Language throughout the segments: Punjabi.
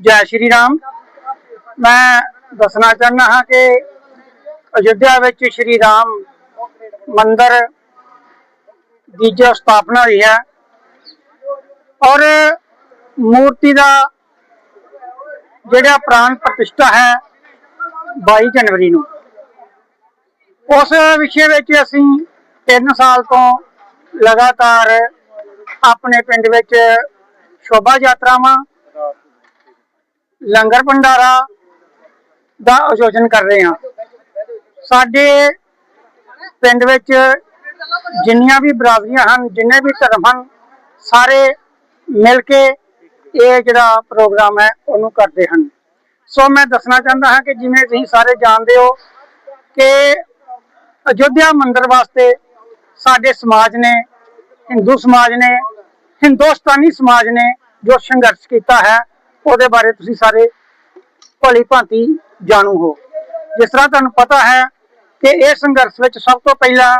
ਜੈ ਸ਼੍ਰੀ ਰਾਮ। ਮੈਂ ਦੱਸਣਾ ਚਾਹੁੰਦਾ ਹਾਂ ਕਿ ਅਯੁੱਧਿਆ ਵਿੱਚ ਸ਼੍ਰੀ ਰਾਮ ਮੰਦਰ ਦੀ ਜੋ ਸਥਾਪਨਾ ਹੋਈ ਹੈ ਔਰ ਮੂਰਤੀ ਦਾ ਜਿਹੜਾ ਪ੍ਰਾਣ ਪ੍ਰਤਿਸ਼ਠਾ ਹੈ 22 ਜਨਵਰੀ ਨੂੰ। ਉਸ ਵਿਸ਼ੇ ਵਿੱਚ ਅਸੀਂ 3 ਸਾਲ ਤੋਂ ਲਗਾਤਾਰ ਆਪਣੇ ਪਿੰਡ ਵਿੱਚ ਸ਼ੋਭਾ ਯਾਤਰਾਵਾਂ ਲੰਗਰ ਭੰਡਾਰਾ ਦਾ ਆਯੋਜਨ ਕਰ ਰਹੇ ਹਾਂ। ਸਾਡੇ ਪਿੰਡ ਵਿੱਚ ਜਿੰਨੀਆਂ ਵੀ ਬਰਾਦਰੀਆਂ ਹਨ, ਜਿੰਨੇ ਵੀ ਧਰਮ ਹਨ, ਸਾਰੇ ਮਿਲ ਕੇ ਇਹ ਜਿਹੜਾ ਪ੍ਰੋਗਰਾਮ ਹੈ, ਉਹਨੂੰ ਕਰਦੇ ਹਨ। ਸੋ ਮੈਂ ਦੱਸਣਾ ਚਾਹੁੰਦਾ ਹਾਂ ਕਿ ਜਿਵੇਂ ਤੁਸੀਂ ਸਾਰੇ ਜਾਣਦੇ ਹੋ ਕਿ ਅਯੋਧਿਆ ਮੰਦਿਰ ਵਾਸਤੇ ਸਾਡੇ ਸਮਾਜ ਨੇ, ਹਿੰਦੂ ਸਮਾਜ ਨੇ, ਹਿੰਦੁਸਤਾਨੀ ਸਮਾਜ ਨੇ ਜੋ ਸੰਘਰਸ਼ ਕੀਤਾ ਹੈ ਉਹਦੇ ਬਾਰੇ ਤੁਸੀਂ ਸਾਰੇ ਭਲੀ ਭਾਂਤੀ ਜਾਣੂ ਹੋ। ਜਿਸ ਤਰ੍ਹਾਂ ਤੁਹਾਨੂੰ ਪਤਾ ਹੈ ਕਿ ਇਹ ਸੰਘਰਸ਼ ਵਿੱਚ ਸਭ ਤੋਂ ਪਹਿਲਾਂ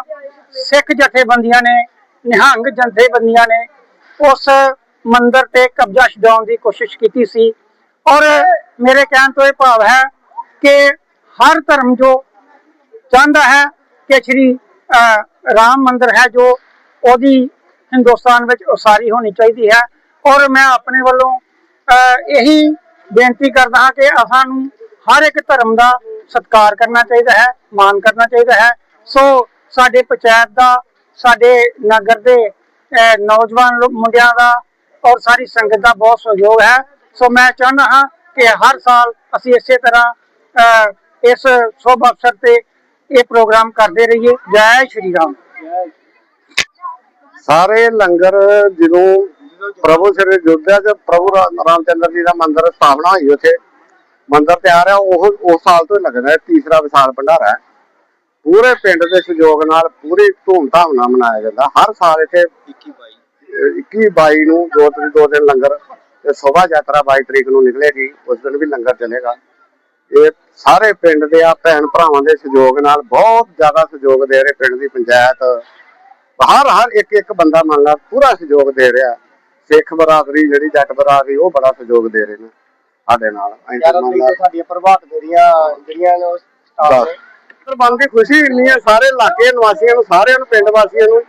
ਸਿੱਖ ਜਥੇਬੰਦੀਆਂ ਨੇ ਨਿਹੰਗ ਜਥੇਬੰਦੀਆਂ ਨੇ ਉਸ ਮੰਦਿਰ ਤੇ ਕਬਜ਼ਾ ਛਡਾਉਣ ਦੀ ਕੋਸ਼ਿਸ਼ ਕੀਤੀ ਸੀ। ਔਰ ਮੇਰੇ ਕਹਿਣ ਤੋਂ ਇਹ ਭਾਵ ਹੈ ਕਿ ਹਰ ਧਰਮ ਜੋ ਚਾਹੁੰਦਾ ਹੈ ਕਿ ਸ਼੍ਰੀ ਅਹ, ਰਾਮ ਮੰਦਿਰ ਹੈ ਜੋ ਉਹਦੀ ਹਿੰਦੁਸਤਾਨ ਵਿੱਚ ਉਸਾਰੀ ਹੋਣੀ ਚਾਹੀਦੀ ਹੈ। ਔਰ ਮੈਂ ਆਪਣੇ ਵੱਲੋਂ ਇਹੀ ਬੇਨਤੀ ਕਰਦਾ ਹਾਂ ਕਿ ਸਾਨੂੰ ਹਰ ਇੱਕ ਧਰਮ ਦਾ ਸਤਿਕਾਰ ਕਰਨਾ ਚਾਹੀਦਾ ਹੈ ਮਾਨ ਕਰਨਾ ਚਾਹੀਦਾ ਹੈ। ਸੋ ਸਾਡੇ ਪੰਚਾਇਤ ਦਾ, ਸਾਡੇ ਨਗਰ ਦੇ ਨੌਜਵਾਨ ਮੁੰਡਿਆਂ ਦਾ ਔਰ ਸਾਰੀ ਸੰਗਤ ਦਾ ਬਹੁਤ ਸਹਿਯੋਗ ਹੈ। ਸੋ ਮੈਂ ਚਾਹੁੰਦਾ ਹਾਂ ਕਿ ਹਰ ਸਾਲ ਅਸੀਂ ਇਸੇ ਤਰ੍ਹਾਂ ਇਸ ਸ਼ੁਭ ਅਵਸਰ ਤੇ ਇਹ ਪ੍ਰੋਗਰਾਮ ਕਰਦੇ ਰਹੀਏ। ਜੈ ਸ਼੍ਰੀ ਰਾਮ। ਸਾਰੇ ਲੰਗਰ ਜਦੋਂ ਪ੍ਰਭੂ ਸ੍ਰੀ ਅਯੁੱਧਿਆ ਚ ਪ੍ਰਭੂ ਰਾਮ ਚੰਦਰ ਜੀ ਦਾ ਮੰਦਿਰ ਸਥਾਪਨਾ ਹੋਈ ਉੱਥੇ। ਮੰਦਿਰ ਤਿਆਰ ਹੈ ਉਹ ਉਸ ਸਾਲ ਤੋਂ ਲੱਗਦਾ ਹੈ ਤੀਸਰਾ ਵਿਸਾਲ ਭੰਡਾਰਾ ਹੈ। ਪੂਰੇ ਪਿੰਡ ਦੇ ਸਹਿਯੋਗ ਨਾਲ ਪੂਰੀ ਧੂਮਧਾਮ ਨਾਲ ਮਨਾਇਆ ਜਾਂਦਾ। ਹਰ ਸਾਲ ਇੱਥੇ 21 22 22 ਨੂੰ ਦੋ ਤਰੀਕ ਦੋ ਦਿਨ ਲੰਗਰ ਤੇ ਸ਼ੋਭਾ ਯਾਤਰਾ 22 ਤਰੀਕ ਨੂੰ ਨਿਕਲੇਗੀ, ਉਸ ਦਿਨ ਵੀ ਲੰਗਰ ਚੱਲੇਗਾ। ਇਹ ਸਾਰੇ ਪਿੰਡ ਦੇ ਆ ਭੈਣ ਭਰਾਵਾਂ ਦੇ ਸਹਿਯੋਗ ਨਾਲ ਬਹੁਤ ਜ਼ਿਆਦਾ ਸਹਿਯੋਗ ਦੇ ਰਹੇ ਪਿੰਡ ਦੀ ਪੰਚਾਇਤ। ਹਰ ਹਰ ਇੱਕ ਇੱਕ ਬੰਦਾ ਮੰਨ ਲਾ, ਪੂਰਾ ਸਹਿਯੋਗ ਦੇ ਰਿਹਾ। ਸਿੱਖ ਬਰਾਦਰੀ ਜਿਹੜੀ ਜੱਟ ਬਰਾਦਰੀ ਉਹ ਬੜਾ ਸਹਿਯੋਗ ਦੇ ਰਹੇ ਨੇ ਸਾਡੇ ਨਾਲ। ਤਾਂ ਸਾਡੀਆਂ ਪ੍ਰਭਾਤ ਫੇਰੀਆਂ ਜਿਹੜੀਆਂ ਨੇ ਬਸ। ਪਰ ਮਨ ਦੀ ਖੁਸ਼ੀ ਇੰਨੀ ਹੈ ਸਾਰੇ ਇਲਾਕੇ ਨਿਵਾਸੀਆਂ ਨੂੰ ਸਾਰਿਆਂ ਨੂੰ ਪਿੰਡ ਵਾਸੀਆਂ ਨੂੰ।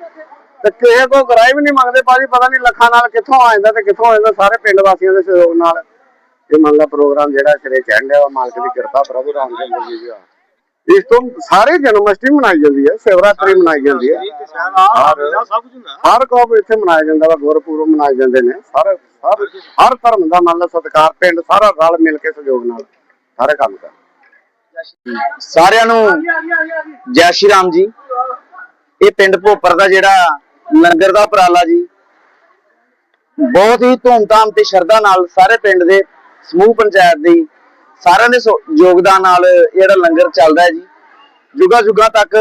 ਤੇ ਕਿਸੇ ਕੋ ਗਰਾਈ ਵੀ ਨਹੀਂ ਮੰਗਦੇ ਬਾਜੀ ਪਤਾ ਨਹੀਂ ਲੱਖਾਂ ਨਾਲ ਕਿੱਥੋਂ ਆ ਜਾਂਦਾ ਤੇ ਕਿੱਥੋਂ ਆ ਜਾਂਦਾ ਸਾਰੇ ਪਿੰਡ ਵਾਸੀਆਂ ਦੇ ਸਹਿਯੋਗ ਨਾਲ। ਇਹ ਮੰਨ ਲਾ ਪ੍ਰੋਗਰਾਮ ਜਿਹੜਾ ਸਿਰੇ ਚੜ੍ਹਿਆ ਵਾ ਮਾਲਕ ਦੀ ਕਿਰਪਾ ਪ੍ਰਭੂ ਰਾਮਚੰਦਰ ਜੀ ਦੀ ਆ। ਇਸ ਤੋਂ ਸਾਰੇ ਜਨਮ ਅਸ਼ਟਮੀ ਮਨਾਈ ਜਾਂਦੀ ਹੈ ਸ਼ਿਵਰਾਤਰੀ ਮਨਾਈ ਜਾਂਦੀ ਹੈ। ਹਰ- ਕੌਮ ਇੱਥੇ ਮਨਾਇਆ ਜਾਂਦਾ ਵਾ ਗੁਰਪੁਰਬ ਮਨਾਏ ਜਾਂਦੇ ਨੇ। ਸਾਰੇ ਹਰ ਹਰ ਧਰਮ ਦਾ ਮੰਨ ਲਾ ਸਤਿਕਾਰ ਪਿੰਡ ਸਾਰਾ ਰਲ ਮਿਲ ਕੇ ਸਹਿਯੋਗ ਨਾਲ ਸਾਰੇ ਕੰਮ ਕਰ ਸਾਰਿਆਂ ਨੂੰ ਜੈ ਸ਼੍ਰੀ ਰਾਮ ਜੀ। ਇਹ ਪਿੰਡ ਭੋਪਰ ਦਾ ਜਿਹੜਾ ਲੰਗਰ ਦਾ ਉਪਰਾਲਾ ਜੀ ਬਹੁਤ ਹੀ ਧੂਮਧਾਮ ਤੇ ਸ਼ਰਧਾ ਨਾਲ ਸਾਰੇ ਪਿੰਡ ਦੇ ਸਮੂਹ ਪੰਚਾਇਤ ਦੀ ਸਾਰਿਆਂ ਦੇ ਯੋਗਦਾਨ ਨਾਲ ਜਿਹੜਾ ਲੰਗਰ ਚੱਲਦਾ ਹੈ ਜੀ। ਜੁਗਾ ਜੁਗਾ ਤੱਕ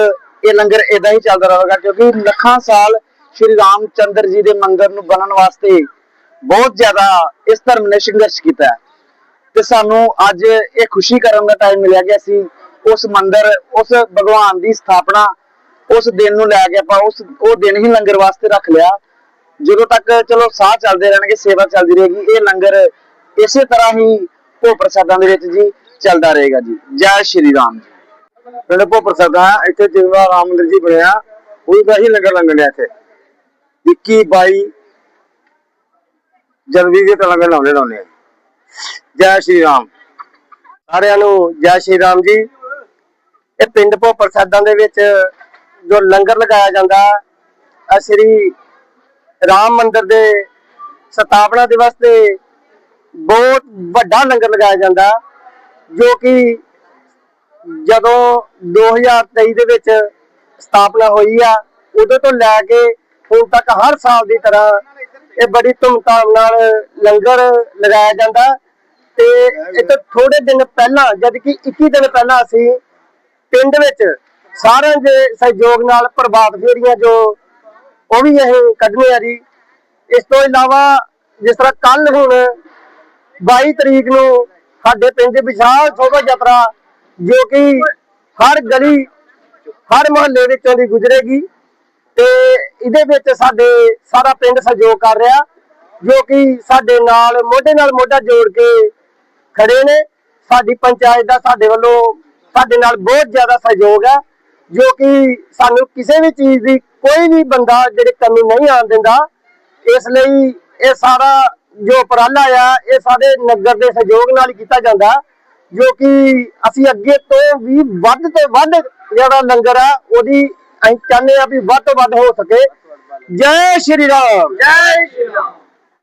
ਇਹ ਲੰਗਰ ਇਦਾਂ ਹੀ ਚੱਲਦਾ ਰਹੇਗਾ ਕਿਉਂਕਿ ਲੱਖਾਂ ਸਾਲ ਸ਼੍ਰੀ ਰਾਮਚੰਦਰ ਜੀ ਦੇ ਮੰਦਿਰ ਨੂੰ ਬਣਨ ਵਾਸਤੇ ਬਹੁਤ ਜ਼ਿਆਦਾ ਇਸ ਧਰਮ ਨੇ ਸੰਘਰਸ਼ ਕੀਤਾ ਤੇ ਸਾਨੂੰ ਅੱਜ ਇਹ ਖੁਸ਼ੀ ਕਰਨ ਦਾ ਟਾਈਮ ਮਿਲਿਆ ਕਿ ਅਸੀਂ ਉਸ ਮੰਦਿਰ, ਉਸ ਭਗਵਾਨ ਦੀ ਸਥਾਪਨਾ, ਉਸ ਦਿਨ ਨੂੰ ਲੈ ਕੇ ਆਪਾਂ ਉਸ, ਉਹ ਦਿਨ ਹੀ ਲੰਗਰ ਵਾਸਤੇ ਰੱਖ ਲਿਆ। ਜਦੋਂ ਤੱਕ ਚਲੋ ਸਾਹ ਚੱਲਦੇ ਰਹਿਣਗੇ, ਸੇਵਾ ਚੱਲਦੀ ਰਹੇਗੀ, ਇਹ ਲੰਗਰ ਇਸੇ ਤਰ੍ਹਾਂ ਹੀ ਭੋ ਪ੍ਰਸਾਦਾਂ ਦੇ ਵਿੱਚ ਜੀ ਚੱਲਦਾ ਰਹੇਗਾ ਜੀ। ਜੈ ਸ਼੍ਰੀ ਰਾਮ ਜੀ। ਪਿੰਡ ਭੋਪਰ ਸਰਦਾ, ਇੱਥੇ ਜਿਵੇਂ ਰਾਮ ਮੰਦਿਰ ਜੀ ਬਣਿਆ। ਉਹੀ ਦਾ ਹੀ ਲੰਗਰ ਲੰਗਣਿਆ ਇੱਥੇ। 21 22 ਜਨਵਰੀ ਦੇ ਤਾਂ ਲੰਗਰ ਲਾਉਣੇ ਲਾਉਣੇ ਜੈ। ਸ਼੍ਰੀ ਰਾਮ। ਸਾਰਿਆਂ ਨੂੰ ਜੈ ਸ਼੍ਰੀ ਰਾਮ ਜੀ। ਇਹ ਪਿੰਡ ਭੋ ਪ੍ਰਸਾਦਾਂ ਦੇ ਵਿੱਚ ਜੋ ਲੰਗਰ ਲਗਾਇਆ ਜਾਂਦਾ ਆ ਸ੍ਰੀ ਰਾਮ ਮੰਦਿਰ ਦੇ ਸਥਾਪਨਾ ਦਿਵਸ ਤੇ ਬਹੁਤ ਵੱਡਾ ਲੰਗਰ ਲਗਾਇਆ ਜਾਂਦਾ, ਜੋ ਕਿ ਜਦੋਂ 2023 ਦੇ ਵਿੱਚ ਸਥਾਪਨਾ ਹੋਈ ਆ ਉਦੋਂ ਤੋਂ ਲੈ ਕੇ ਹੁਣ ਤੱਕ ਹਰ ਸਾਲ ਦੀ ਤਰ੍ਹਾਂ ਇਹ ਬੜੀ ਧੂਮਧਾਮ ਨਾਲ ਲੰਗਰ ਲਗਾਇਆ ਜਾਂਦਾ। ਤੇ ਇਹ ਤੋਂ ਥੋੜੇ ਦਿਨ ਪਹਿਲਾਂ, ਜਦ ਕਿ 21 ਦਿਨ ਪਹਿਲਾਂ ਅਸੀਂ ਪਿੰਡ ਵਿੱਚ ਸਾਰਿਆਂ ਦੇ ਸਹਿਯੋਗ ਨਾਲ ਪ੍ਰਭਾਤ ਫੇਰੀਆਂ ਜੋ ਉਹ ਵੀ ਅਸੀਂ ਕੱਢਣੇ ਆ ਜੀ। ਇਸ ਤੋਂ ਇਲਾਵਾ ਜਿਸ ਤਰ੍ਹਾਂ ਕੱਲ ਹੁਣ 22 ਤਰੀਕ ਨੂੰ ਸਾਡੇ ਪਿੰਡ ਦੀ ਵਿਸ਼ਾਲ ਸ਼ੋਭਾ ਯਾਤਰਾ ਜੋ ਕਿ ਹਰ ਗਲੀ, ਹਰ ਮੁਹੱਲੇ ਵਿੱਚੋਂ ਦੀ ਗੁਜ਼ਰੇਗੀ ਤੇ ਇਹਦੇ ਵਿੱਚ ਸਾਡੇ ਸਾਰਾ ਪਿੰਡ ਸਹਿਯੋਗ ਕਰ ਰਿਹਾ, ਜੋ ਕਿ ਸਾਡੇ ਨਾਲ ਮੋਢੇ ਨਾਲ ਮੋਢਾ ਜੋੜ ਕੇ ਖੜੇ ਨੇ। ਸਾਡੀ ਪੰਚਾਇਤ ਦਾ ਸਾਡੇ ਵੱਲੋਂ ਸਾਡੇ ਨਾਲ ਬਹੁਤ ਜ਼ਿਆਦਾ ਸਹਿਯੋਗ ਹੈ, ਜੋ ਕਿ ਸਾਨੂੰ ਕਿਸੇ ਵੀ ਚੀਜ਼ ਦੀ ਕੋਈ ਵੀ ਬੰਦਾ ਜਿਹੜੇ ਕਮੀ ਨਹੀਂ ਆਉਣ ਦਿੰਦਾ। ਇਸ ਲਈ ਇਹ ਸਾਰਾ ਜੋ ਉਪਰਾਲਾ ਆ, ਇਹ ਸਾਡੇ ਨਗਰ ਦੇ ਸਹਿਯੋਗ ਨਾਲ ਹੀ ਕੀਤਾ ਜਾਂਦਾ, ਜੋ ਕਿ ਅਸੀਂ ਅੱਗੇ ਤੋਂ ਵੀ ਵੱਧ ਤੋਂ ਵੱਧ ਜਿਹੜਾ ਲੰਗਰ ਆ, ਉਹਦੀ ਅਸੀਂ ਚਾਹੁੰਦੇ ਆ ਵੀ ਵੱਧ ਤੋਂ ਵੱਧ ਹੋ ਸਕੇ। ਜੈ ਸ਼੍ਰੀ ਰਾਮ। ਜੈ ਸ਼੍ਰੀ ਰਾਮ।